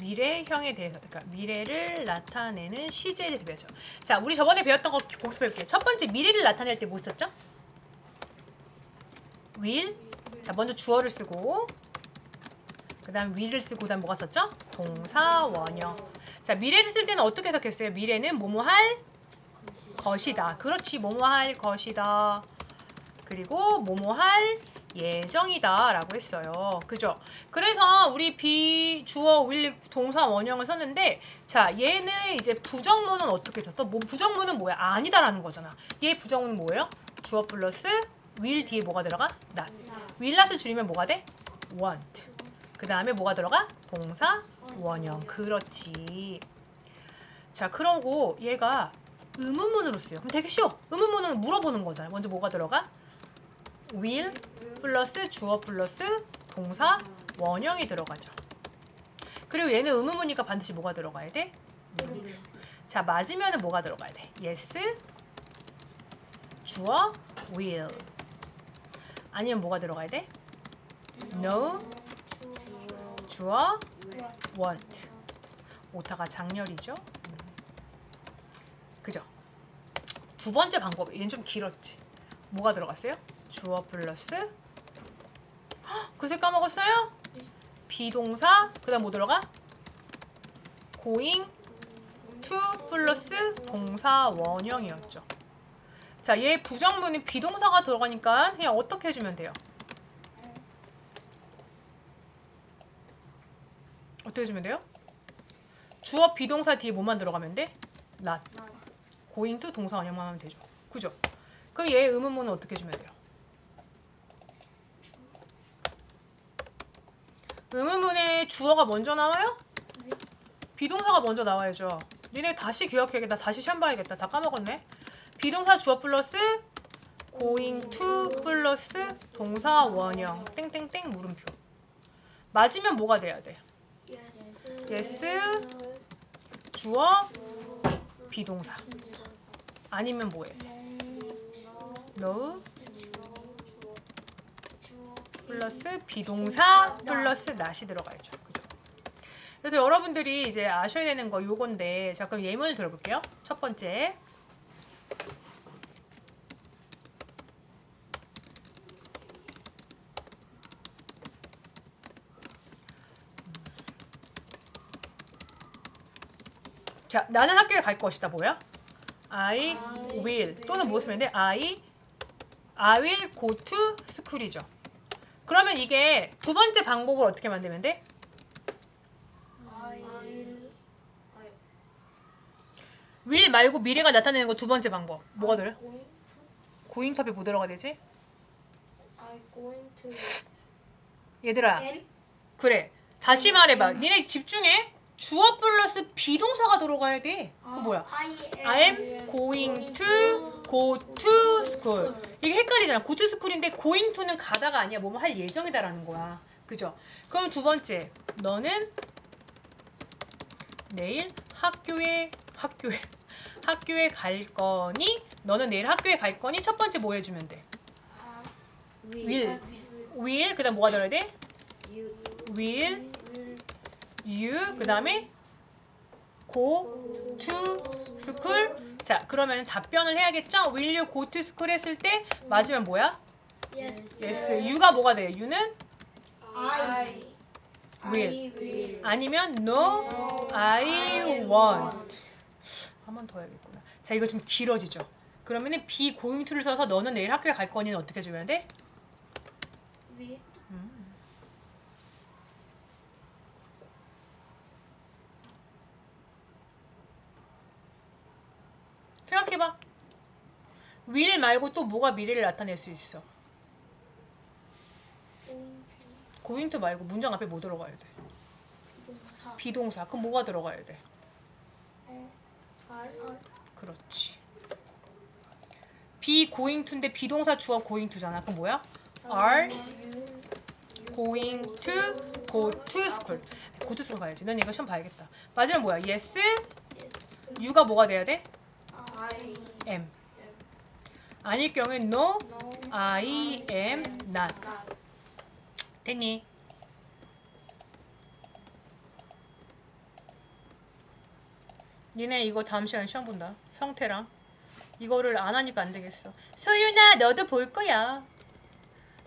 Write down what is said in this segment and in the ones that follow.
미래형에 대해서 그러니까 미래를 나타내는 시제에 대해서 배웠죠. 자, 우리 저번에 배웠던 거 복습해 볼게요. 첫 번째 미래를 나타낼 때 뭐 썼죠? will. 자, 먼저 주어를 쓰고 그다음 will을 쓰고 그다음 뭐가 썼죠? 동사 원형. 자, 미래를 쓸 때는 어떻게 해석했어요? 미래는 뭐뭐 할 것이다. 그렇지. 뭐뭐 할 것이다. 그리고 뭐뭐 할 예정이다 라고 했어요. 그죠? 그래서 우리 비 주어 will 동사 원형을 썼는데 자, 얘는 이제 부정문은 어떻게 썼어? 뭐 부정문은 뭐야? 아니다라는 거잖아. 얘 부정문은 뭐예요? 주어 플러스 will 뒤에 뭐가 들어가? not. will not을 줄이면 뭐가 돼? want. 그 다음에 뭐가 들어가? 동사 원형. 그렇지. 자, 그러고 얘가 의문문으로 쓰여. 그럼 되게 쉬워. 의문문은 물어보는 거잖아. 먼저 뭐가 들어가? Will 플러스 주어 플러스 동사 원형이 들어가죠. 그리고 얘는 의문문이니까 반드시 뭐가 들어가야 돼? 자, 맞으면은 뭐가 들어가야 돼? yes, 주어, will. 아니면 뭐가 들어가야 돼? no, 주어, want. 오타가 장렬이죠. 음. 그죠? 두 번째 방법, 얘는 좀 길었지. 뭐가 들어갔어요? 주어 플러스 헉, 그새 까먹었어요? 비동사 그 다음 뭐 들어가? going to 플러스 동사 원형이었죠. 자, 얘 부정문이 비동사가 들어가니까 그냥 어떻게 해주면 돼요? 어떻게 해주면 돼요? 주어 비동사 뒤에 뭐만 들어가면 돼? not. going to 동사 원형만 하면 되죠. 그죠? 그럼 얘 의문문은 어떻게 해주면 돼요? 의문문에 주어가 먼저 나와요? 비동사가 먼저 나와야죠. 니네 다시 기억해야겠다. 다시 시험 봐야겠다. 다 까먹었네. 비동사 주어 플러스 going to 플러스 동사 원형 땡땡땡 물음표. 맞으면 뭐가 돼야 돼? yes 주어 비동사. 아니면 뭐해? no 플러스 비동사 플러스 not이 들어가야죠. 그죠? 그래서 여러분들이 이제 아셔야 되는 거 요건데 자 그럼 예문을 들어볼게요. 첫 번째 자 나는 학교에 갈 것이다 뭐야? I will 또는 무엇을 돼? I I will go to school이죠. 그러면 이게 두 번째 방법을 어떻게 만들면 돼? will 말고 미래가 나타내는 거 두 번째 방법. 뭐가 들어? 고잉탑에 뭐 들어가 되지? 얘들아 그래 다시 말해봐. 니네 집중해. 주어 플러스 비동사가 들어가야 돼. 그거 뭐야? I am going to go to school. 이게 헷갈리잖아. go to school인데 going to는 가다가 아니야. 뭐뭐 할 예정이다라는 거야. 그죠? 그럼 두 번째. 너는 내일 학교에 학교에 학교에 갈 거니? 너는 내일 학교에 갈 거니? 첫 번째 뭐 해주면 돼? will. will. 그다음 뭐가 들어야 돼? will. You. 그다음에 go to school. 자, 그러면 답변을 해야겠죠? will you go to school 했을 때 맞으면 뭐야? yes. you가 뭐가 돼요? you는 I will. 아니면 no, I won't. 한 번 더 해야겠구나. 자, 이거 좀 길어지죠? 그러면은 be going to를 써서 너는 내일 학교에 갈 거니는 어떻게 해주면 돼? 생각해봐. will 말고 또 뭐가 미래를 나타낼 수 있어? going to 말고 문장 앞에 뭐 들어가야 돼? 비동사. 그럼 뭐가 들어가야 돼? 그렇지. be going to인데 비동사 주어 going to잖아. 그럼 뭐야? are going to go to school. go to school 가야지. 넌 이거 시험 봐야겠다. 맞으면 뭐야? yes, you가 뭐가 돼야 돼? Am. 아닐 경우에 no, I am not. 됐니? 니네 이거 다음 시간에 시험 본다. 형태랑. 이거를 안 하니까 안 되겠어. 소윤아, 너도 볼 거야.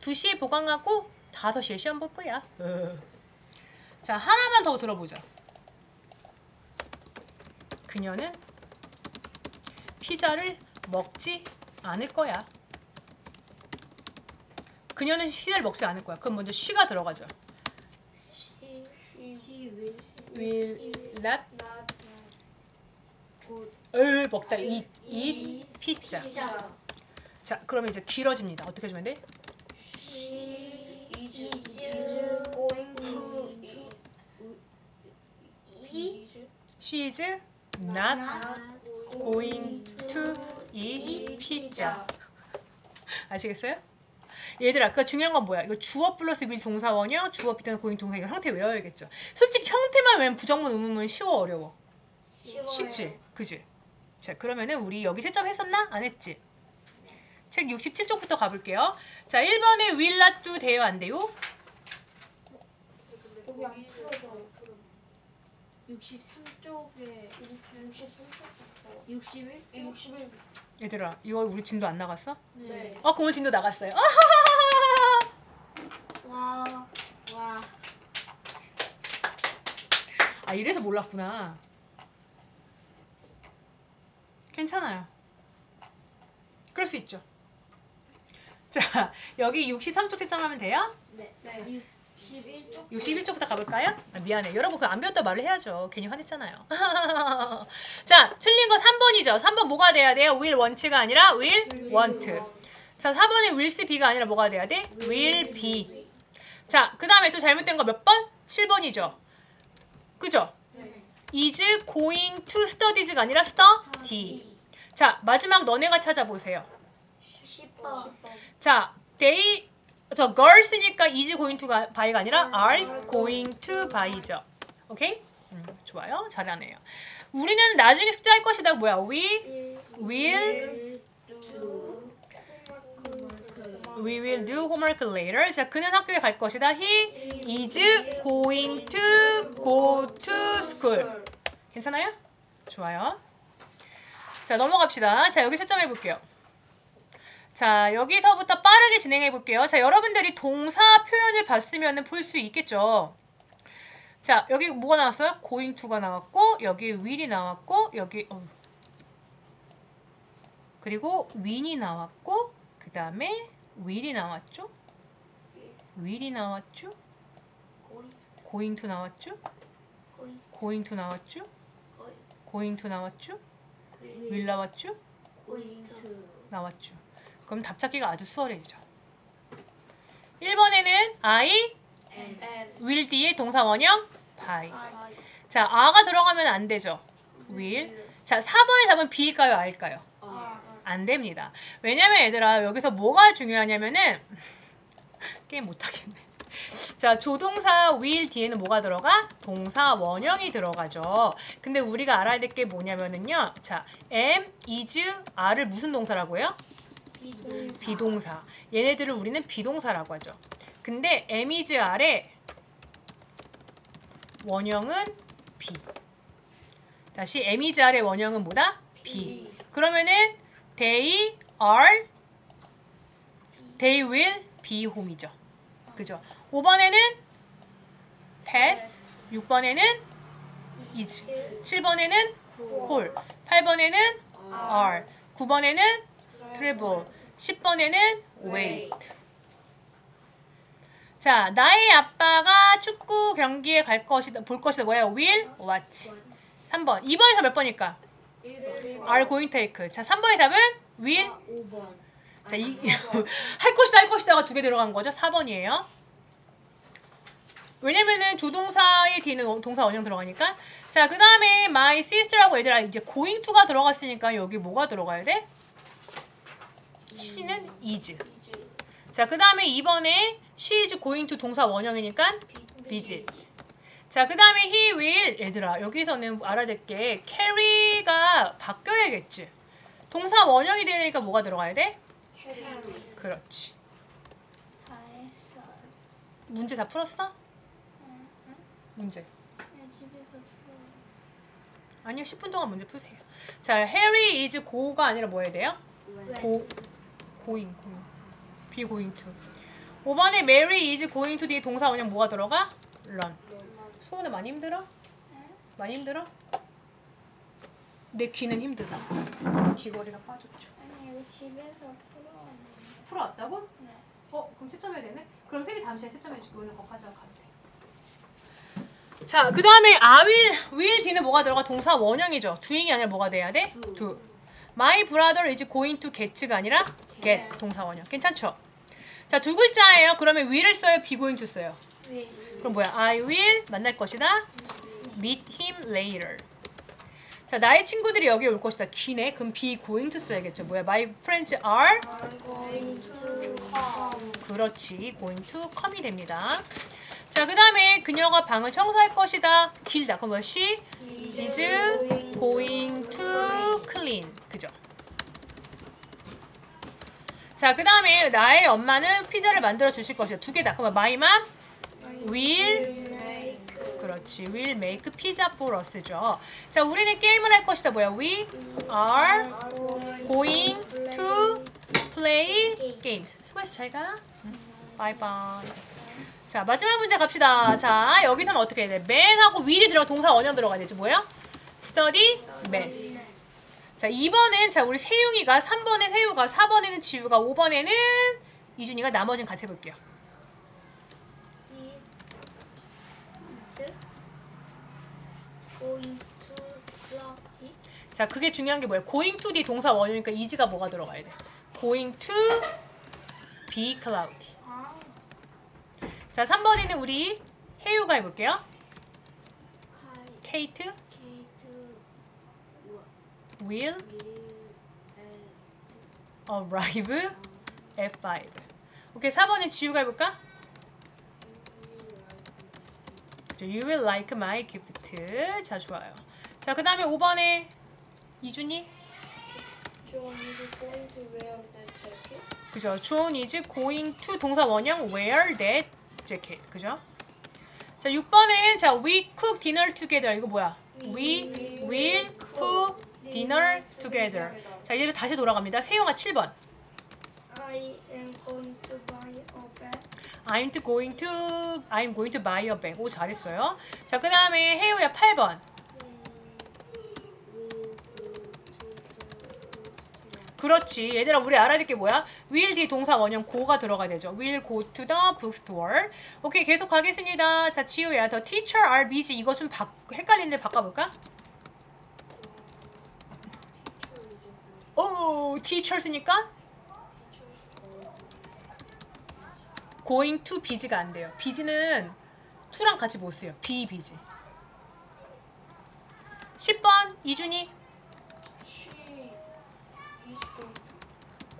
2시에 보강하고 5시에 시험 볼 거야. 자, 하나만 더 들어보자. 그녀는 피자를 먹지 않을 거야. 그녀는 피자를 먹지 않을 거야. 그럼 먼저 쉬가 들어가죠. 시 윌. will not not good. 을 먹다 eat, eat 피자. 피자. 자, 그러면 이제 길어집니다. 어떻게 해주면 돼? She is going to eat. She is not going to eat pizza. 아시겠어요? 얘들아, 그 중요한 건 뭐야? 이거 주어 플러스 밀 동사 원형, 주어 비트는 고잉 동사 이거 형태 외워야겠죠. 솔직히 형태만 외우면 부정문, 의문문 쉬워 어려워. 쉽지, 그지? 자, 그러면은 우리 여기 채점 했었나? 안 했지? 책 67쪽부터 가볼게요. 자, 1번에 will not do 돼요, 안 돼요? 여기 안 풀어져. 63쪽에 63쪽부터 61? 61. 얘들아, 이거 우리 진도 안 나갔어? 네. 어, 그럼 진도 나갔어요. 와. 와. 아 이래서 몰랐구나. 괜찮아요. 그럴 수 있죠. 자 여기 63쪽 채점하면 돼요? 네. 네. 61쪽. 61쪽부터 가볼까요? 아, 미안해. 여러분 그거 안 배웠다 말을 해야죠. 괜히 화냈잖아요. 자 틀린 거 3번이죠. 3번 뭐가 돼야 돼요? will want가 아니라 will want. 자 4번에 will be가 아니라 뭐가 돼야 돼? will be. 자 그 다음에 또 잘못된 거 몇 번? 7번이죠. 그죠? 네. is going to studies가 아니라 study. 자, 마지막 너네가 찾아보세요. 10번. 자, they 저 girls니까 is going to buy가 아니라 are going to buy죠. 오케이? 음, 좋아요. 잘하네요. 우리는 나중에 숙제할 것이다. 뭐야? We will we will do homework later. 자, 그는 학교에 갈 것이다. He is going to go to school. 괜찮아요? 좋아요. 자, 넘어갑시다. 자, 여기 채점해 볼게요. 자, 여기서부터 빠르게 진행해 볼게요. 자, 여러분들이 동사 표현을 봤으면 볼 수 있겠죠. 자, 여기 뭐가 나왔어요? going to가 나왔고, 여기 will이 나왔고, 여기 어. 그리고 win이 나왔고, 그 다음에 will이 나왔죠? will이 나왔죠? going to 나왔죠? going to 나왔죠? going to 나왔죠? will 나왔죠? 나왔죠. 그럼 답찾기가 아주 수월해지죠. 1번에는 I, will 뒤에 동사 원형 by. 자, 아가 들어가면 안 되죠. will. 자, 4번의 답은 B일까요? R일까요? 안 됩니다. 왜냐면 얘들아 여기서 뭐가 중요하냐면은 게임 못하겠네. 자 조동사 will 뒤에는 뭐가 들어가? 동사 원형이 들어가죠. 근데 우리가 알아야 될 게 뭐냐면은요. 자 am, is, are를 무슨 동사라고 해요? 비동사. 얘네들을 우리는 비동사라고 하죠. 근데 is, are의 원형은 be. 다시 is, are의 원형은 뭐다? be. 그러면은 they are they will be home이죠. 그죠? 5번에는 pass, 6번에는 is, 7번에는 call, 8번에는 are, 9번에는 travel, 10번에는 wait. 자, 나의 아빠가 축구 경기에 갈 것이다, 볼 것이다. 뭐예요? will watch. 3번. 2번에서 몇 번일까? are going to take. 자, 3번의 답은 will. 5번. 자, 이, 할 것이다, 할 것이다가 두 개 들어간 거죠. 4번이에요. 왜냐면은 조동사의 뒤에는 동사 원형 들어가니까. 자, 그 다음에 my sister하고 얘들아 이제 going to가 들어갔으니까 여기 뭐가 들어가야 돼? She는 is. 자, 그 다음에 2번에 she is going to 동사 원형이니까 visit. 자, 그 다음에 he will 얘들아 여기서는 알아야 될 게 carry가 바뀌어야겠지. 동사 원형이 되니까 뭐가 들어가야 돼? 그렇지. 다 했어. 문제 다 풀었어? 문제. 그냥 집에서 풀어. 아니요 10분 동안 문제 푸세요. 자 Harry is go가 아니라 뭐 해야 돼요? 고 going going be going to 5번에 Mary is going to 뒤에 동사 원형 뭐가 들어가? run 소은아 많이 힘들어? 많이 힘들어? 내 귀는 힘들다 귀걸이가 빠졌죠 아니 이거 집에서 풀어왔는데. 풀어왔다고? 네. 어 그럼 채점해야 되네? 그럼 쌤이 다음 시간에 채점해줄게 오늘 거기까지 가면 돼. 자, 그 다음에 I will, will 뒤는 뭐가 들어가? 동사 원형이죠. doing이 아니라 뭐가 돼야 돼? do. My brother is going to get가 아니라 get 동사 원형. 괜찮죠? 자, 두 글자예요. 그러면 will을 써요? be going to 써요? 네. 그럼 뭐야? I will 만날 것이다. meet him later. 자, 나의 친구들이 여기 올 것이다. 기네. 그럼 be going to 써야겠죠. 뭐야? My friends are going to come. 그렇지. going to come이 됩니다. 자, 그 다음에 그녀가 방을 청소할 것이다. 길다. 그럼 뭐야? She is going to clean. 그죠? 자, 그 다음에 나의 엄마는 피자를 만들어 주실 것이다. 두 개다. 그럼 my mom will 그렇지. will make pizza for us죠. 자, 우리는 게임을 할 것이다. 뭐야? We are going to play games. 수고했어. 잘 가. 바이바이. 자, 마지막 문제 갑시다. 자, 여기서는 어떻게 해야 돼? man하고 will이 들어가 동사 원형 들어가야 되지. 뭐야? study math. 자, 2번은 자, 우리 세용이가 3번엔 세유가 4번에는 지우가 5번에는 이준이가 나머지는 같이 해 볼게요. 이 이제 going to cloudy 자, 그게 중요한 게 뭐야? going to 뒤 동사 원형이니까 is가 뭐가 들어가야 돼? going to be cloudy. 아 자, 3번에는 우리 혜유가 해볼게요. 케이트 will arrive at 5. 오케이, 4번은 지우가 해볼까? You will like my gift. 자, 좋아요. 자, 그 다음에 5번에 이준이. John is going to wear that jacket 그죠? John is going to 동사 원형 wear that jacket. 그죠? 자, 6번은 자, we cook dinner together. 이거 뭐야? We will cook dinner together. 자, 이제 다시 돌아갑니다. 세용아 7번. I am going to buy a bag I'm going to I'm going to buy a bag. 오 잘했어요. 자, 그다음에 혜우야 8번. 그렇지. 얘들아 우리 알아야 될 게 뭐야? will 뒤 동사 원형 go가 들어가야 되죠. will go to the bookstore. 오케이 계속 가겠습니다. 자 지우야 the teacher are busy 이거 좀 바, 헷갈리는데 바꿔볼까? 오 teachers니까 going to busy가 안 돼요. busy는 to랑 같이 못 써요. be busy. 10번 이준이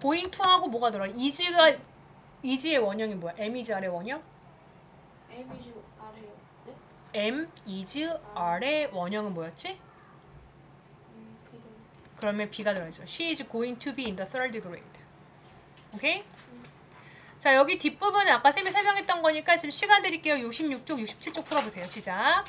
going to 하고 뭐가 들어? is가 is의 원형이 뭐야? am is a래 원형? M is 아래요 네? am is a래 원형은 뭐였지? 그러면 B가 들어가죠. She is going to be in the third grade. 오케이? 자 여기 뒷부분은 아까 쌤이 설명했던 거니까 지금 시간 드릴게요. 66쪽, 67쪽 풀어보세요. 시작.